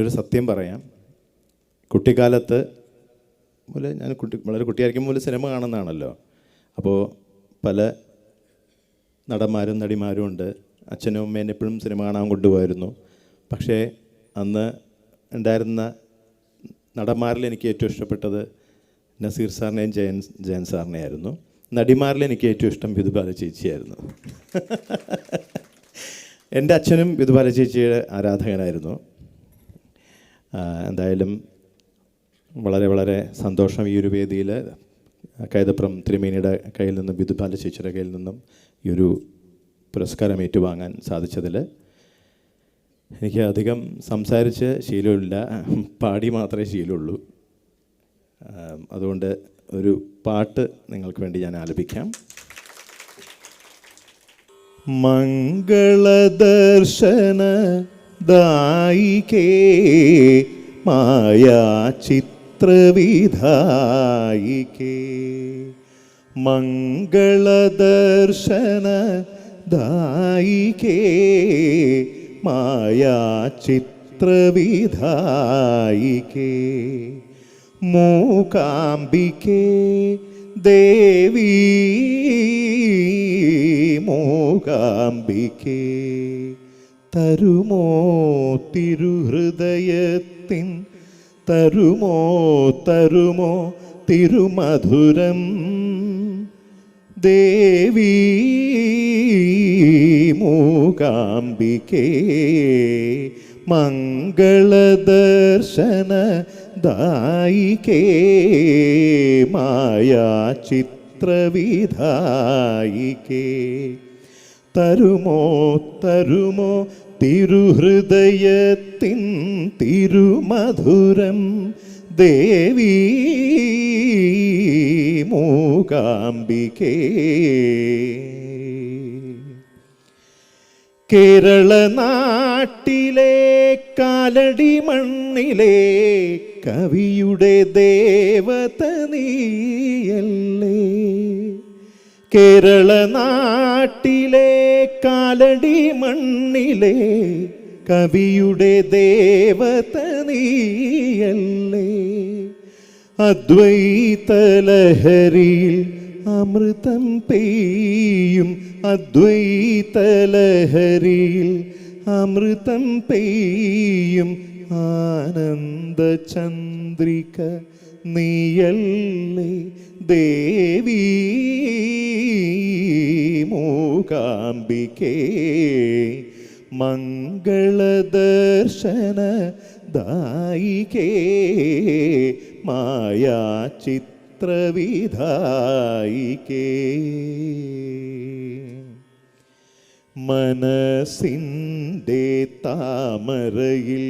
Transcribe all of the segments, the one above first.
ഞാനൊരു സത്യം പറയാം. കുട്ടിക്കാലത്ത് മുതൽ ഞാൻ കുട്ടി വളരെ കുട്ടിയായിരിക്കും മുതൽ സിനിമ കാണുന്നതാണല്ലോ. അപ്പോൾ പല നടന്മാരും നടിമാരും ഉണ്ട്. അച്ഛനും അമ്മേനെ എപ്പോഴും സിനിമ കാണാൻ കൊണ്ടുപോയിരുന്നു. പക്ഷേ അന്ന് ഉണ്ടായിരുന്ന നടന്മാരിൽ എനിക്ക് ഏറ്റവും ഇഷ്ടപ്പെട്ടത് നസീർ സാറിനെയും ജയൻ ജയൻ സാറിനെയായിരുന്നു. നടിമാരിൽ എനിക്ക് ഏറ്റവും ഇഷ്ടം വിധുബാല ചേച്ചിയായിരുന്നു. എന്റെ അച്ഛനും വിധുബാല ചേച്ചിയുടെ ആരാധകനായിരുന്നു. എന്തായാലും വളരെ വളരെ സന്തോഷം ഈ ഒരു വേദിയിൽ കൈതപ്രം തിരുമേനിയുടെ കയ്യിൽ നിന്നും വിധുബാല ചേച്ചിയുടെ കയ്യിൽ നിന്നും ഈ ഒരു പുരസ്കാരം ഏറ്റുവാങ്ങാൻ സാധിച്ചതിൽ എനിക്ക് അധികം സംസാരിച്ച് ശീലമില്ല. പാടി മാത്രമേ ശീലമുള്ളൂ. അതുകൊണ്ട് ഒരു പാട്ട് നിങ്ങൾക്ക് വേണ്ടി ഞാൻ ആലപിക്കാം. മംഗളദർശന ദായികേ മായാ ചിത്രവിധായികേ മംഗളദർശന ദായികേ മായാ ചിത്രവിധായികേ മൂകാംബികേ ദേവി മൂകാംബികേ. തരുമോ തിരുഹൃദയത്തിൻ? തരുമോ തരുമോ തിരുമധുരം? ദേവി മൂകാംബികേ മംഗളദർശന ദായികേ മായാ ചിത്രവിധായികേ തരുമോ തരുമോ? തിരുഹൃദയത്തിൻ തിരുമധുരം ദേവി മൂകാംബികേ. കേരള നാട്ടിലെ കാലടി മണ്ണിലെ കവിയുടെ ദേവത നീയല്ലേ? കേരള നാട്ടിലെ കാലടി മണ്ണിലെ കവിയുടെ ദേവത നീയല്ലേ? അദ്വൈതലഹരിയിൽ അമൃതം പെയ്യും. അദ്വൈതലഹരിയിൽ അമൃതം പെയ്യും. ആനന്ദ ചന്ദ്രിക നീയല്ലേ ദേവി മൂകാംബികേ? മംഗളദർശന ദായികേ മായാ ചിത്രവിധായികേ മനസ്സിന്റെ താമരയിൽ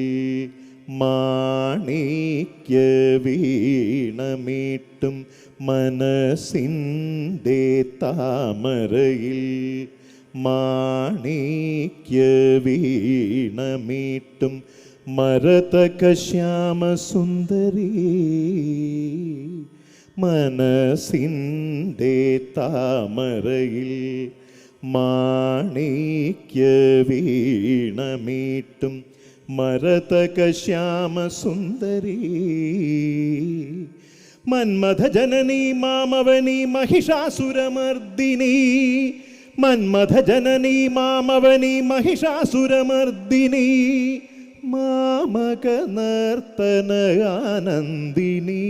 മാണിക്യ വീണമീട്ടും മനസ്സിന്റെ താമരയിൽ. മാണിക്യ വീണമീട്ടും മരതക ശ്യാമസുന്ദരി മനസ്സിന്റെ താമരയിൽ മാണിക്യ വീണമീട്ടും മരതക ശ്യാമസുന്ദരി മന്മഥ ജനനി മാമവനി മഹിഷാസുരമർദിനി മന്മഥ ജനനി മാമവനി മഹിഷാസുരമർദിനി മാമക നർത്തന ആനന്ദിനി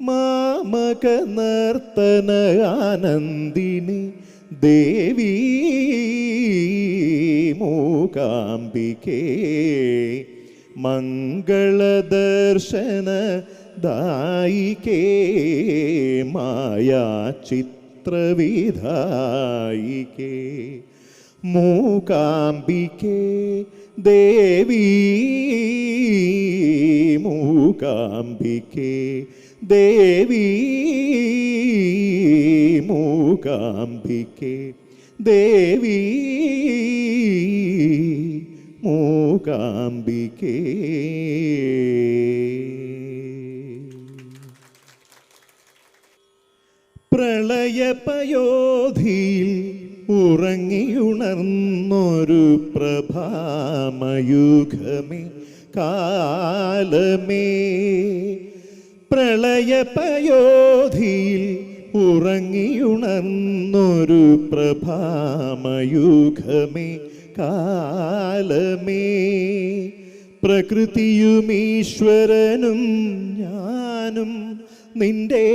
മാമക നർത്തന ആനന്ദിനി ദേവി മൂകാംബികേ മംഗളദർശന ദായികേ മായാ ചിത്രവിധായികേ മൂകാംബികേ ദേവി മൂകാംബികേ ദേവി മൂകാംബിക്കേ ദേവി മൂകാംബികേ. പ്രളയപയോധിയിൽ ഉറങ്ങിയുണർന്നൊരു പ്രഭാമയുഗമേ. കാലമേ പ്രളയപയോധിയിൽ ഉറങ്ങിയുണർന്നൊരു പ്രഭാമയൂഖമേ കാലമേ. പ്രകൃതിയും ഈശ്വരനും ഞാനും നിന്റെ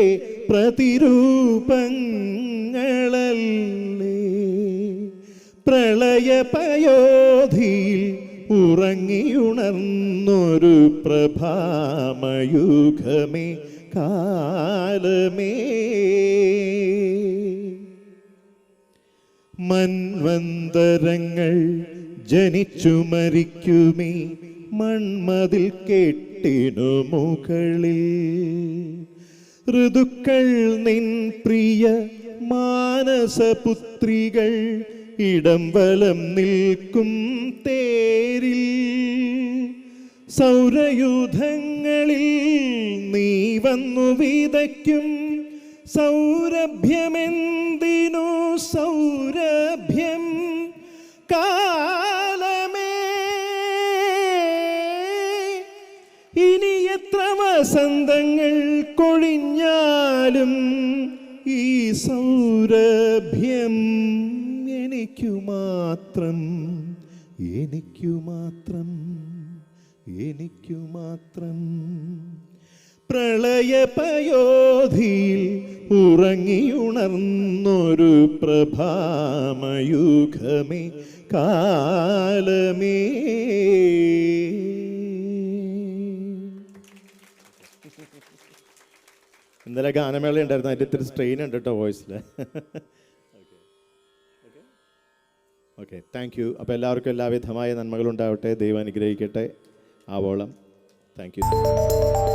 പ്രതിരൂപങ്ങളല്ലേ. പ്രളയപയോധിയിൽ ഉറങ്ങിയുണർന്നൊരു പ്രഭാമയുഖമേ കാലമേ. മൻവന്തരങ്ങൾ ജനിച്ചു മരിക്കുമേ മൺമതിൽ കെട്ടിനു മുകളിൽ. ഋതുക്കൾ നിൻ പ്രിയ മാനസപുത്രികൾ ഇടം വലം നിൽക്കും തേരിൽ. സൗരയൂഥങ്ങളിൽ നീ വന്നു വിതയ്ക്കും. സൗരഭ്യമെന്തിനു സൗരഭ്യം? കാലമേ. ഇനി എത്ര വസന്തങ്ങൾ കൊഴിഞ്ഞാലും ഈ സൗരഭ്യം എനിക്കു മാത്രം എനിക്കു മാത്രം എനിക്കു മാത്രം പ്രളയപയോധിയിൽ ഉറങ്ങിയുണർന്നൊരു പ്രഭാമയൂഖമേ കാലമേ. ഇന്നലെ ഗാനമേള ഉണ്ടായിരുന്നു അതിന്റെ ഇത്തിരി സ്ട്രെയിൻ ഉണ്ട് കേട്ടോ വോയിസിൽ ഓക്കെ താങ്ക് യു അപ്പോൾ എല്ലാവർക്കും എല്ലാവിധമായ നന്മകളുണ്ടാവട്ടെ. ദൈവം അനുഗ്രഹിക്കട്ടെ. ആവോളം. Thank you